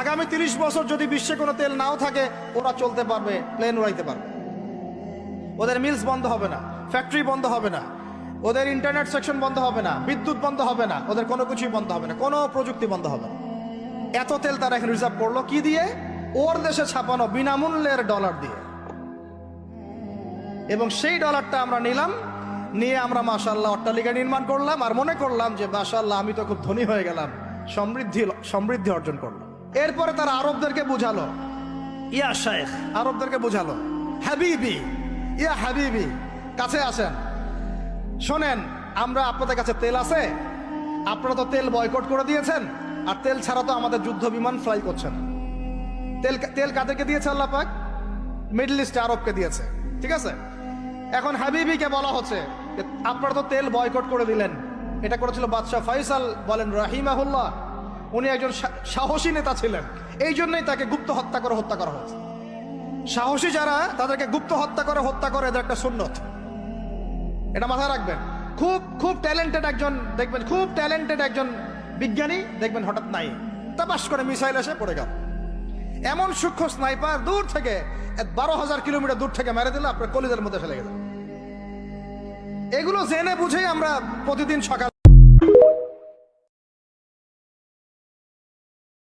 আগামী তিরিশ বছর যদি বিশ্বে কোনো তেল নাও থাকে, ওরা চলতে পারবে প্লেন উড়াইতে পারবে। ওদের মিলস বন্ধ হবে না ফ্যাক্টরি বন্ধ হবে না, ওদের ইন্টারনেট সেকশন বন্ধ হবে না, বিদ্যুৎ বন্ধ হবে না, ওদের কোনো কিছুই বন্ধ হবে না, কোনো প্রযুক্তি বন্ধ হবে না। এত তেল তারা এখন রিজার্ভ করল কি দিয়ে? ওর দেশে ছাপানো বিনামূল্যের ডলার দিয়ে। এবং সেই ডলারটা আমরা নিলাম, নিয়ে আমরা মাশাল্লাহ অট্টালিকা নির্মাণ করলাম, আর মনে করলাম যে মাশাল্লাহ আমি তো খুব ধনী হয়ে গেলাম, সমৃদ্ধি সমৃদ্ধি অর্জন করলাম। এরপরে তারা আরবদেরকে বুঝালো। ইয়া শেখ আরবদেরকে বুঝালো হাবিবি ইয়া হাবিবি কাছে আসেন। শোনেন আমরা আপনাদের কাছে তেল আছে আপনারা তো তেল বয়কট করে দিয়েছেন আর তেল ছাড়া তো আমাদের যুদ্ধ বিমান ফ্লাই করছে না। তেল তেল কাদেরকে দিয়েছে আল্লাহ পাক? মিডল ইস্ট আরবকে দিয়েছে ঠিক আছে? এখন হাবিবিকে বলা হচ্ছে আপনারা তো তেল বয়কট করে দিলেন। এটা করেছিল বাদশাহ ফয়সাল বলেন রাহিমাহুল্লাহ। উনি একজন সাহসী নেতা ছিলেন। এই জন্যই তাকে গুপ্ত হত্যা করে হত্যা করা হয়েছে। সাহসী যারা, তাদেরকে গুপ্ত হত্যা করে হত্যা করে এদের একটা সুন্নত। এটা মাথায় রাখবেন। খুব খুব ট্যালেন্টেড একজন, দেখবেন, খুব ট্যালেন্টেড একজন বিজ্ঞানী, দেখবেন হঠাৎ নাই। তাপাস করে মিসাইল এসে পড়ে গেল। এমন সূক্ষ্ম স্নাইপার দূর থেকে বারো হাজার কিলোমিটার দূর থেকে মেরে দিলে, আপনার কলিদের মধ্যে ফেলে গেল। এগুলো জেনে বুঝেই আমরা প্রতিদিন সকাল